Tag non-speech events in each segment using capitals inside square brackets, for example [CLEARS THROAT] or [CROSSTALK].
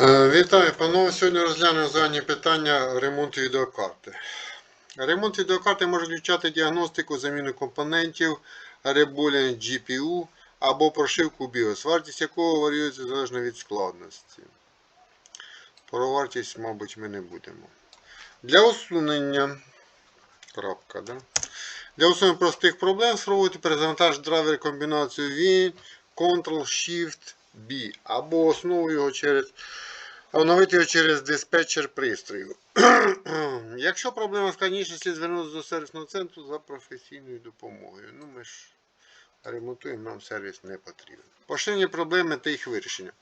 Е, Вітаю, панове. Сьогодні розглянемо загальні питання ремонту відеокарти. Ремонт відеокарти може включати діагностику, заміну компонентів, реболінг GPU або прошивку BIOS, вартість якого варіюється залежно від складності. Про вартість, мабуть, ми не будемо. Для усунення. Крапка, да? Для усунення простих проблем спробуйте перезавантаж драйвер комбінацію V, Ctrl-Shift B або основу його через оновити його через диспетчер пристрою. [CLEARS THROAT] Якщо проблема складніша, слід звернутися до сервісного центру за професійною допомогою. Ну, ми ж ремонтуємо, нам сервіс не потрібен. Поширення проблеми та їх вирішення.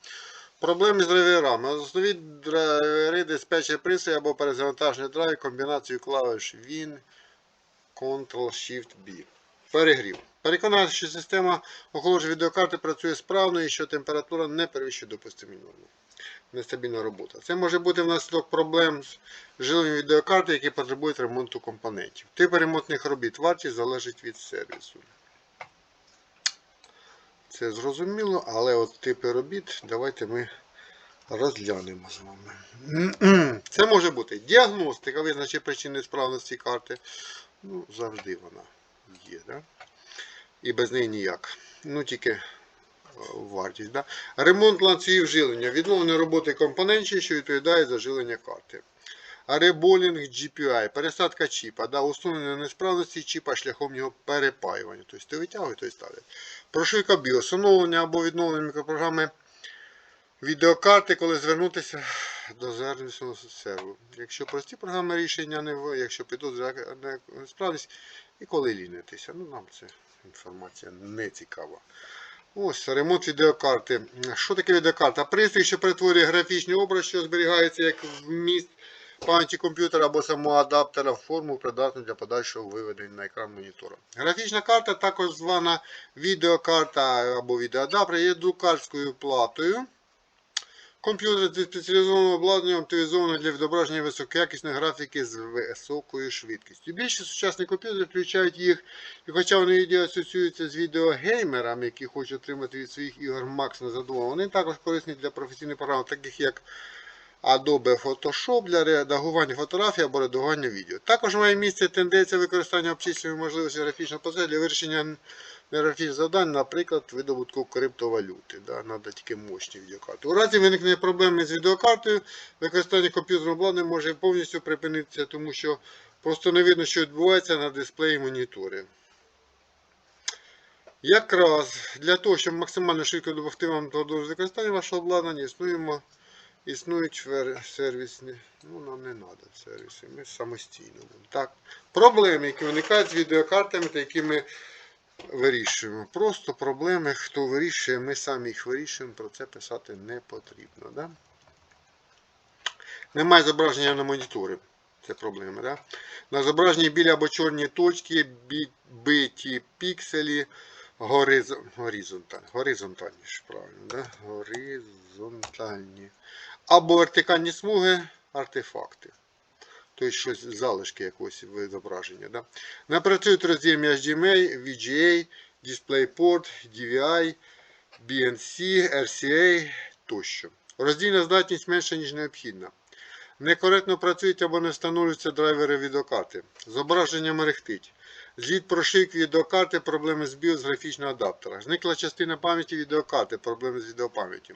Проблеми з драйверами. Основні драйвери диспетчер пристрою або перезавантажний драйв комбінацію клавиш Win, Ctrl-Shift-B. Перегрів. Переконатися, що система охолодження відеокарти працює справно і що температура не перевищує допустимі норми. Нестабільна робота. Це може бути внаслідок проблем з живленням відеокарти, які потребують ремонту компонентів. Тип ремонтних робіт вартість залежить від сервісу. Це зрозуміло, але от типи робіт давайте ми розглянемо з вами. Це може бути діагностика, визначить причини справності карти. Ну, завжди вона є, да? І без неї ніяк. Ну, тільки е, вартість. Да? Ремонт ланцюгів жилення, відновлення роботи компонентів, що відповідає за жилення карти. Реболінг GPI, пересадка чіпа, да, усунення несправності чіпа шляхом його перепаювання. Тобто ти витягує, той ставить. Прошивка BIOS, оновлення або відновлення мікропрограми відеокарти, коли звернутися до сервісного серверу. Якщо прості програми рішення не якщо підозрює несправність, і коли лінитися. Ну, нам це інформація не цікава. Ось ремонт відеокарти. Що таке відеокарта? Пристрій, що перетворює графічний образ, що зберігається як вміст пам'яті комп'ютера або самого адаптера в форму, придатну для подальшого виведення на екран монітора. Графічна карта, також звана відеокарта або відеоадаптер, є друкарською платою. Комп'ютер зі спеціалізованим обладнанням оптимізований для відображення високоякісної графіки з високою швидкістю. Більшість сучасних комп'ютерів включають їх, і хоча вони відео асоціюються з відеогеймерами, які хочуть отримати від своїх ігор максимум задоволення, вони також корисні для професійних програм, таких як Adobe Photoshop для редагування фотографій або редагування відео. Також має місце тенденція використання обчислюваної можливості графічного процесу для вирішення графічних завдань, наприклад, видобутку криптовалюти. Да, Надо тільки мощні відеокарти. У разі виникнення проблеми з відеокартою, використання комп'ютерного обладнання може повністю припинитися, тому що просто не видно, що відбувається на дисплеї монітори. Якраз для того, щоб максимально швидко допомогти вам до використання вашого обладнання, існуємо. Існують сервісні, ну нам не треба сервіси, ми самостійно. Так. Проблеми, які виникають з відеокартами, та які ми вирішуємо. Просто проблеми, хто вирішує, ми самі їх вирішуємо, про це писати не потрібно. Да? Немає зображення на моніторі. Це проблема. Да? На зображенні білі або чорні точки, биті пікселі, горизон, горизонтальні, горизонтальні правильно, да? горизонтальні. Або вертикальні смуги, артефакти. Тобто щось залишки якогось зображення. Да? Не працюють роз'єми HDMI, VGA, DisplayPort, DVI, BNC, RCA тощо. Роздільна здатність менша, ніж необхідна. Некоректно працюють або не встановлюються драйвери відеокарти. Зображення мерехтить. Зліт прошивки відеокарти, проблеми з BIOS графічного адаптера. Зникла частина пам'яті відеокарти, проблеми з відеопам'яттю.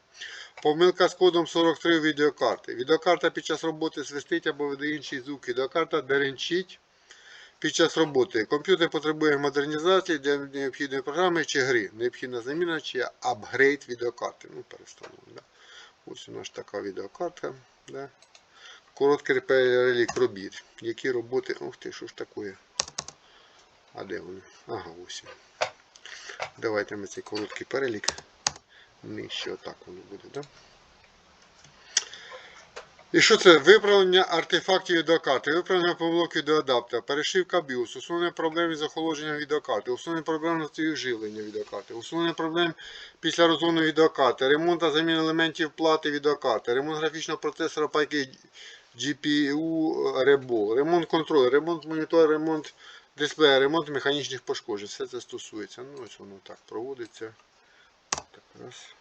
Помилка з кодом 43 відеокарти. Відеокарта під час роботи свистить або видає інший звук. Відеокарта деренчить під час роботи. Комп'ютер потребує модернізації для необхідної програми чи гри. Необхідна заміна чи апгрейд відеокарти. Ну, перестановка. Да. Ось у нас така відеокартка. Да. Короткий перелік робіт. Які роботи. Ух ти, що ж таке? А де вони? Ага, ось. Давайте ми цей короткий перелік. Нижче отак воно буде, так? І що це? Виправлення артефактів відеокарти, виправлення помилок відеоадаптера, перешивка BIOS, усунення проблем з охолодженням відеокарти, усунення проблем на цілі живлення відеокарти, усунення проблем після розгону відеокарти, ремонт та заміна елементів плати відеокарти, ремонт графічного процесора пайки GPU Rebol, ремонт контролю, ремонт монітора, ремонт дисплея, ремонт механічних пошкоджень. Все це стосується. Ну, ось воно так проводиться. Так, раз.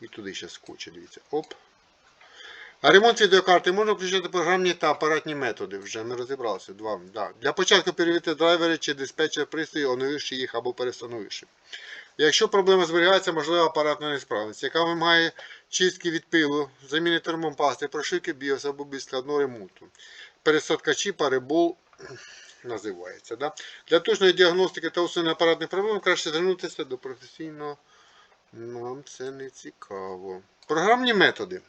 І туди ще скотче, дивіться. Оп. А ремонт відеокарти можна включати програмні та апаратні методи. Вже ми розібралися. Два. Да. Для початку перевірити драйвери чи диспетчер пристрою, оновивши їх або перестановивши. Якщо проблема зберігається, можлива апаратна несправність, яка вимагає чистки від пилу, заміни термопасти, прошивки біос або безскладного ремонту. Пересадка чіпа, [CLEARS THROAT] називається. Да? Для точної діагностики та усунення апаратних проблем краще звернутися до професійного. Нам це не цікаво. Програмні методи.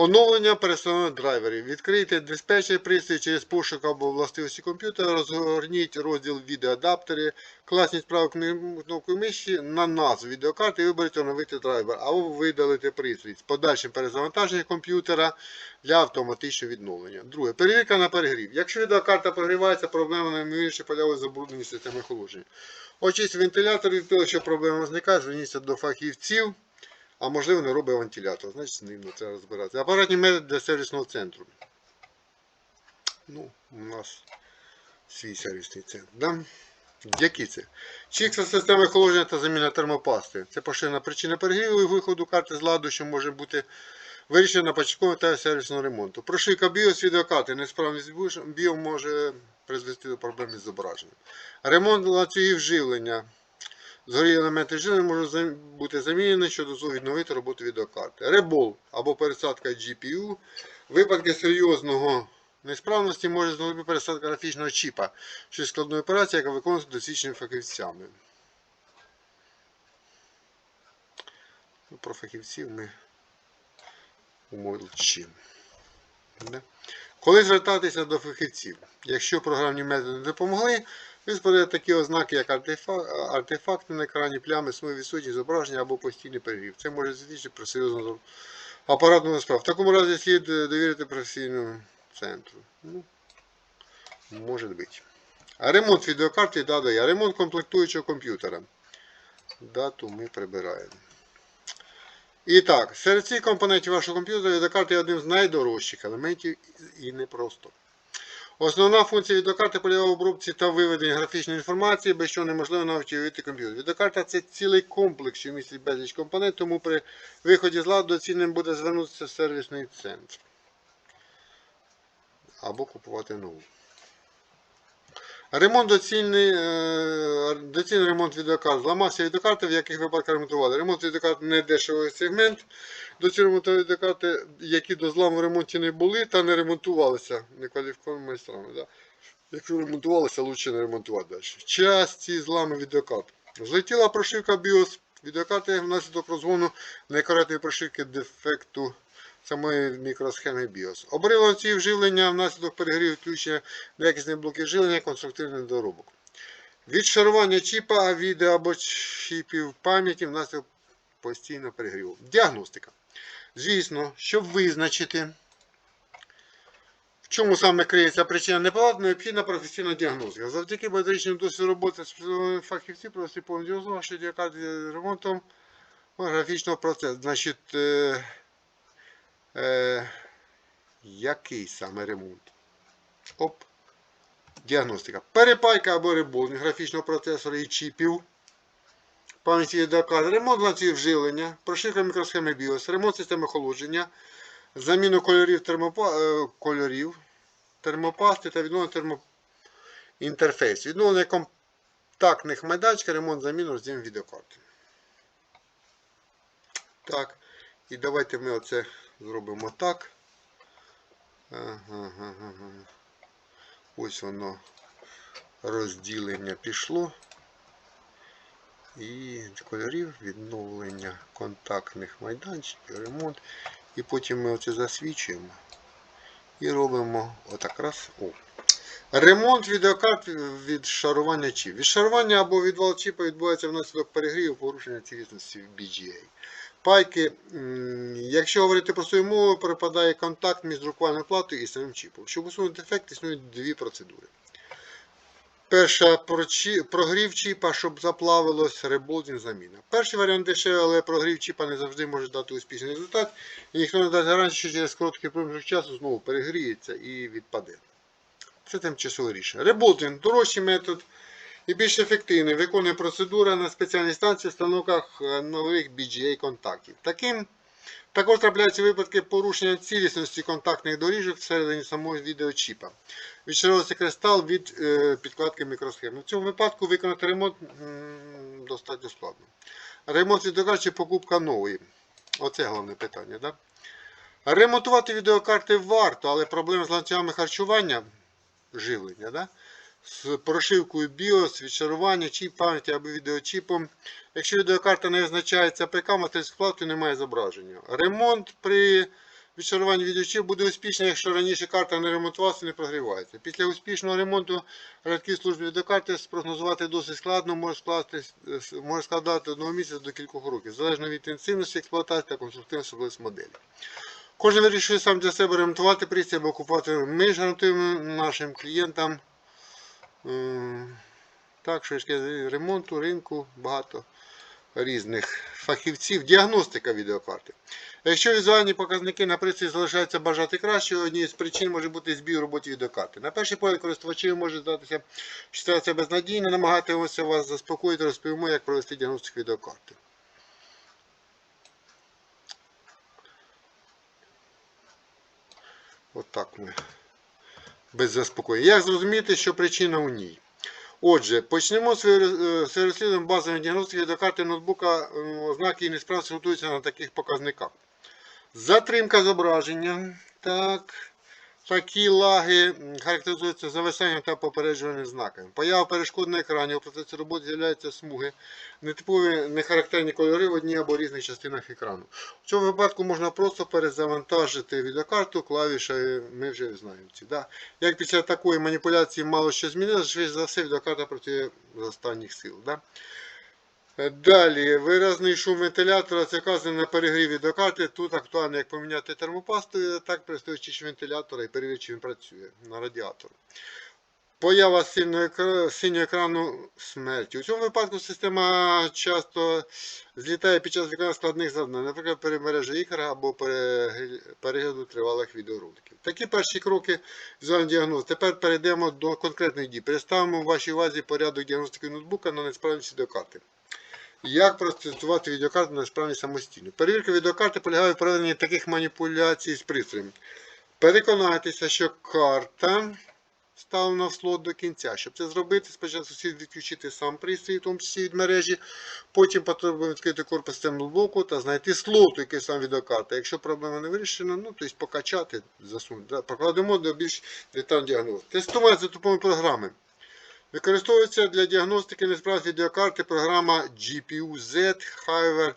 Оновлення пересувних драйверів. Відкрийте диспетчер пристрій через пошук або властивості комп'ютера, розгорніть розділ відеоадаптери, класність правої кнопкою миші на назву відеокарти і виберіть оновити драйвер або видалити пристрій з подальшим перезавантаженням комп'ютера для автоматичного відновлення. Друге. Перевірка на перегрів. Якщо відеокарта прогрівається, проблема найменше поляви забруднені системи охолодження. Очисть вентилятор від того, що проблема виникає, зверніться до фахівців. А можливо не робить вентилятор. Значить з ним треба розбиратися. Апаратні методи для сервісного центру. Ну, у нас свій сервісний центр. Да? Які це? Чікса системи охолодження та заміна термопасти. Це поширена причина перегріву і виходу карти з ладу, що може бути вирішена на початковому та сервісного ремонту. Прошивка BIOS відеокарти. Несправність BIOS може призвести до проблем із зображенням. Ремонт ланцюгів живлення. Згорілі елементи живлення можуть бути замінені, що дозволить відновити роботу відеокарти. Ребол або пересадка GPU. Випадки серйозного несправності може знадобити пересадка графічного чіпа, що є складною операцією, яка виконується досвідченими фахівцями. Ну, Про фахівців ми умовчимо. Коли звертатися до фахівців? Якщо програмні методи не допомогли, ви сподаєте такі ознаки, як артефа- артефакти на екрані, плями, смуги, відсутність зображення або постійний перегрів. Це може свідчити про серйозну апаратну справу. В такому разі слід е, довірити професійному центру. Ну, може бути. А ремонт відеокарти да, дає. Ремонт комплектуючого комп'ютера. Дату ми прибираємо. І так, серед цих компонентів вашого комп'ютера відеокарта є одним з найдорожчих елементів і не просто. Основна функція відеокарти полягає в обробці та виведенні графічної інформації, без чого неможливо навіть уявити комп'ютер. Відеокарта це цілий комплекс, що містить безліч компонентів, тому при виході з ладу доцільним буде звернутися в сервісний центр. Або купувати нову. Ремонт доцільний, е, доцільний ремонт відеокарт. Зламався відеокарти, в яких випадках ремонтували. Ремонт відеокарт не дешевий сегмент. Доцільний ремонт відеокарти, які до зламу в ремонті не були та не ремонтувалися некваліфікованими майстрами. Да. Якщо ремонтувалися, краще не ремонтувати далі. Часті злами відеокарт. Злетіла прошивка BIOS відеокарти внаслідок розгону некоректної прошивки дефекту самої мікросхеми BIOS. Обрив ці вживлення внаслідок перегріву включення неякісних блоків живлення, конструктивний доробок. Відшарування чіпа, відео або чіпів пам'яті внаслідок постійного перегріву. Діагностика. Звісно, щоб визначити, в чому саме криється причина неполадки, необхідна професійна діагностика. Завдяки багаторічному досвіду роботи з фахівців провести повну діагностику, що діагностика ремонтом графічного процесу. Значить, е, е, який саме ремонт? Оп. Діагностика. Перепайка або реболінг графічного процесора і чіпів. Пам'яті відеокарти, ремонт ланцюгів живлення, прошивка мікросхеми BIOS, ремонт системи охолодження, заміну кольорів, термопа... е, кольорів термопасти та відновлення термоінтерфейсу. Відновлення контактних майданчиків, ремонт заміну розділів відеокарти. Так. І давайте ми оце зробимо так. Ось воно розділення пішло. І кольорів, відновлення контактних майданчиків, ремонт. І потім ми оце засвічуємо. І робимо отак раз. О. Ремонт відеокарт від шарування чіп. Від шарування або відвал чіпа відбувається внаслідок перегріву порушення цілісності в BGA. Пайки, якщо говорити простою мовою, перепадає контакт між друкувальною платою і самим чіпом. Щоб усунути дефект, існують дві процедури. Перша прогрів чіпа, щоб заплавилось реболдінг заміна. Перший варіант дешевий, але прогрів чіпа не завжди може дати успішний результат. І ніхто не дасть гарантії, що через короткий проміжок часу знову перегріється і відпаде. Це тимчасове рішення. Реболдинг дорожчий метод. І більш ефективний. Виконує процедура на спеціальній станції в установках е, нових BGA контактів. Таким також трапляються випадки порушення цілісності контактних доріжок всередині самого відеочіпа. Відшаровується кристал від е, підкладки мікросхем. У цьому випадку виконати ремонт достатньо складно. Ремонт відеокарти чи покупка нової. Оце головне питання. Да? Ремонтувати відеокарти варто, але проблеми з ланцюгами харчування, живлення, да? З прошивкою BIOS, відшарування, чіп пам'яті або відеочіпом. Якщо відеокарта не визначається ПК, материнську плату немає зображення. Ремонт при відшаруванні відеочіп буде успішний, якщо раніше карта не ремонтувалася не прогрівається. Після успішного ремонту рядки служби відеокарти спрогнозувати досить складно, може, скласти, може складати одного місяця до кількох років, залежно від інтенсивності експлуатації та конструктивної особливості моделі. Кожен вирішує сам для себе ремонтувати пристрій або купувати. Ми гарантуємо нашим клієнтам так, що ремонту, ринку, багато різних фахівців. Діагностика відеокарти. Якщо візуальні показники на пристрої залишаються бажати краще, однією з причин може бути збій у роботі відеокарти. На перший погляд користувачів може здатися, що ситуація безнадійна, намагатимося вас заспокоїти, розповімо, як провести діагностику відеокарти. Отак ми. Без заспокоєння. Як зрозуміти, що причина у ній? Отже, почнемо своє е, розслідування базової діагностики до карти ноутбука. е, Ознаки і несправності готуються на таких показниках. Затримка зображення. Так. Такі лаги характеризуються зависанням та попереджуванням знаками. Поява перешкод на екрані у процесі роботи з'являються смуги, нетипові нехарактерні кольори в одній або різних частинах екрану. В цьому випадку можна просто перезавантажити відеокарту клавішею, ми вже знаємо ці. Да? Як після такої маніпуляції мало що змінилося, за все відеокарта з останніх сил. Да? Е, Далі, виразний шум вентилятора, це вказано на перегрів відеокарти. Тут актуально як поміняти термопасту, так пристойчиш вентилятора і перевірити, чи він працює на радіатор. Поява синього екрану смерті. У цьому випадку система часто злітає під час виконання складних завдань, наприклад, перемережі ігор або перегляду тривалих відеороликів. Такі перші кроки візуального діагноз. Тепер перейдемо до конкретних дій. Представимо в вашій увазі порядок діагностики ноутбука на несправність відеокарти. Як протестувати відеокарту на несправність самостійно? Перевірка відеокарти полягає в проведенні таких маніпуляцій з пристроєм. Переконайтеся, що карта вставлена в слот до кінця. Щоб це зробити, спочатку слід відключити сам пристрій, в тому числі від мережі. Потім потрібно відкрити корпус блоку та знайти слот, який сам відеокарта. Якщо проблема не вирішена, ну тобто покачати, засунути. Да? До більш детального діагнозу. Тестування за допомогою програми. Використовується для діагностики несправності відеокарти програма GPU-Z, Hiver,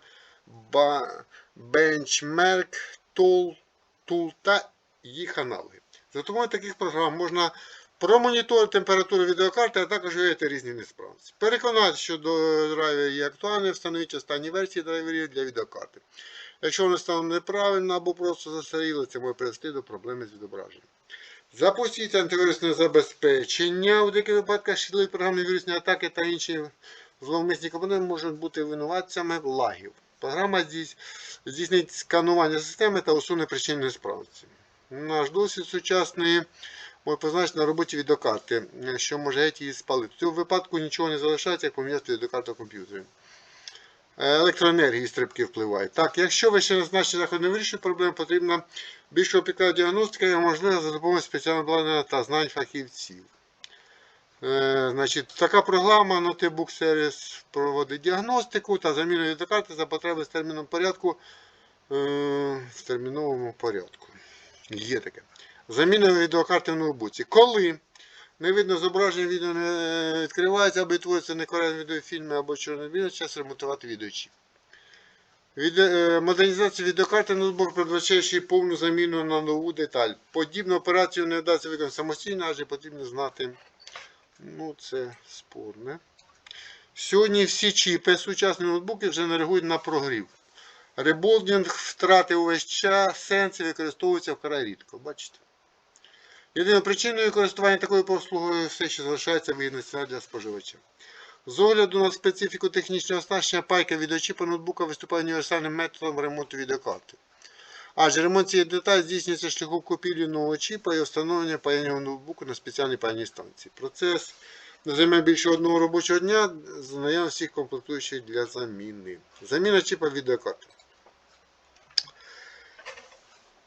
Ba- Benchmark, Tool, Tool та їх аналоги. За допомогою таких програм можна промоніторити температуру відеокарти, а також виявити різні несправності. Переконати, що драйвер є актуальний, встановіть останні версії драйверів для відеокарти. Якщо вони стануть неправильно або просто застаріли, це може привести до проблеми з відображенням. Запустіть антивірусне забезпечення. У деяких випадках шкідливі програмні вірусні атаки та інші зловмисні компоненти можуть бути винуватцями лагів. Програма здійснить сканування системи та усуне причини несправності. Наш досвід сучасний може позначити на роботі відеокарти, що може геть її спалити. В цьому випадку нічого не залишається, як поміняти відеокарту комп'ютері. Е, Електроенергії стрибки впливають. Так, якщо ви ще не значні заходи не вирішуєте проблем, потрібна більш опікова діагностика і можлива за допомогою спеціального обладнання та знань фахівців. Е, значить, така програма Notebook Series проводить діагностику та заміну відеокарти за потреби в терміновому порядку. Е, в терміновому порядку. Є таке. Заміна відеокарти в ноутбуці. Коли не видно зображення, відео не відкривається, або відтворюється некоректні відеофільми або чорно-біле, час ремонтувати відеочіп. Віде... е, Модернізація відеокарти ноутбук передбачає ще повну заміну на нову деталь. Подібну операцію не вдасться виконати самостійно, адже потрібно знати. Ну, це спорне. Сьогодні всі чіпи сучасні ноутбуки вже не реагують на прогрів. Реболдинг втратив увесь час, сенс і використовується вкрай рідко. Бачите? Єдиною причиною користування такою послугою все ще залишається вигідна для споживача. З огляду на специфіку технічного оснащення пайка відеочіпа ноутбука виступає універсальним методом ремонту відеокарти. Адже ремонт цієї деталі здійснюється шляхом купівлі нового чіпа і встановлення паяння ноутбуку на спеціальній паяній станції. Процес Займе більше одного робочого дня з наявності комплектуючих для заміни. Заміна чіпа відеокарти.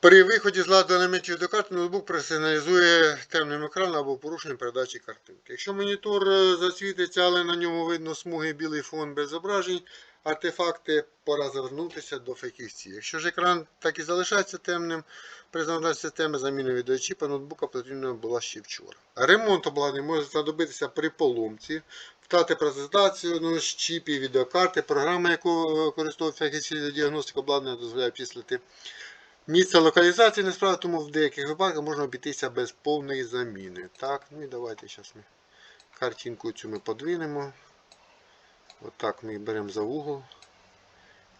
При виході з ладу елементів відеокарти ноутбук просигналізує темним екраном або порушенням передачі картинки. Якщо монітор е, засвітиться, але на ньому видно смуги білий фон без зображень, артефакти пора звернутися до фахівців. Якщо ж екран так і залишається темним, при завантаженні системи заміни відеочіпа ноутбука потрібна була ще вчора. Ремонт обладнання може знадобитися при поломці, втрати презентацію з чіпів відеокарти, програма, яку використовують фахівці для діагностики обладнання, дозволяє обчислити Місце локалізації не несправді, тому в деяких випадках можна обійтися без повної заміни. Так, ну і давайте зараз ми картинку цю ми подвинемо. Отак ми беремо за вугол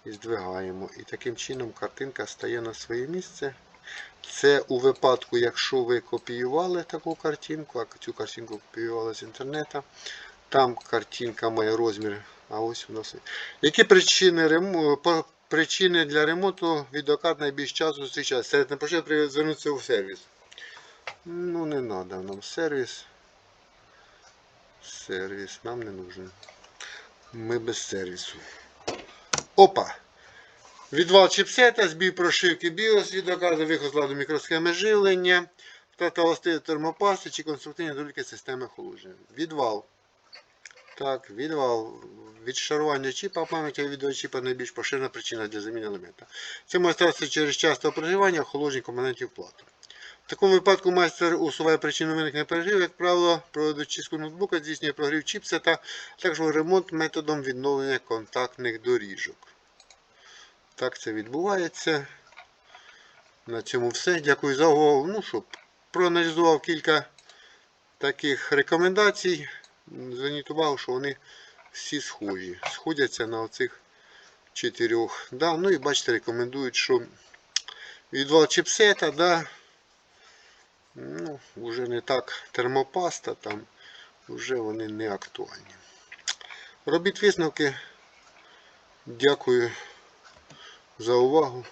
і здвигаємо. І таким чином картинка стає на своє місце. Це у випадку, якщо ви копіювали таку картинку, а цю картинку копіювали з інтернету. Там картинка має розмір. А ось у нас. Які причини причини для ремонту відеокарт найбільш часто зустрічаються? Серед непрошення привід звернутися у сервіс. Ну, не треба нам сервіс. Сервіс нам не нужен. Ми без сервісу. Опа! Відвал чіпсета, збій прошивки BIOS, відеокарти, виход ладу мікросхеми живлення, втрата властивості термопасти чи конструктивні недоліки системи охолодження. Відвал. Так, відвал. Відшарування чіпа пам'яті відеочіпа найбільш поширена причина для заміни елемента. Це може статися через часте проживання охолодження компонентів плати. В такому випадку майстер усуває причину виникнення перегріву, як правило, проводить чистку ноутбука, здійснює прогрів чіпсета, а також ремонт методом відновлення контактних доріжок. Так це відбувається. На цьому все. Дякую за увагу. Ну що, проаналізував кілька таких рекомендацій. Зверніть увагу, що вони всі схожі. Сходяться на оцих чотирьох. Да, ну і бачите, рекомендують, що відвал чіпсета, да, ну, вже не так термопаста, там вже вони не актуальні. Робіть висновки. Дякую за увагу.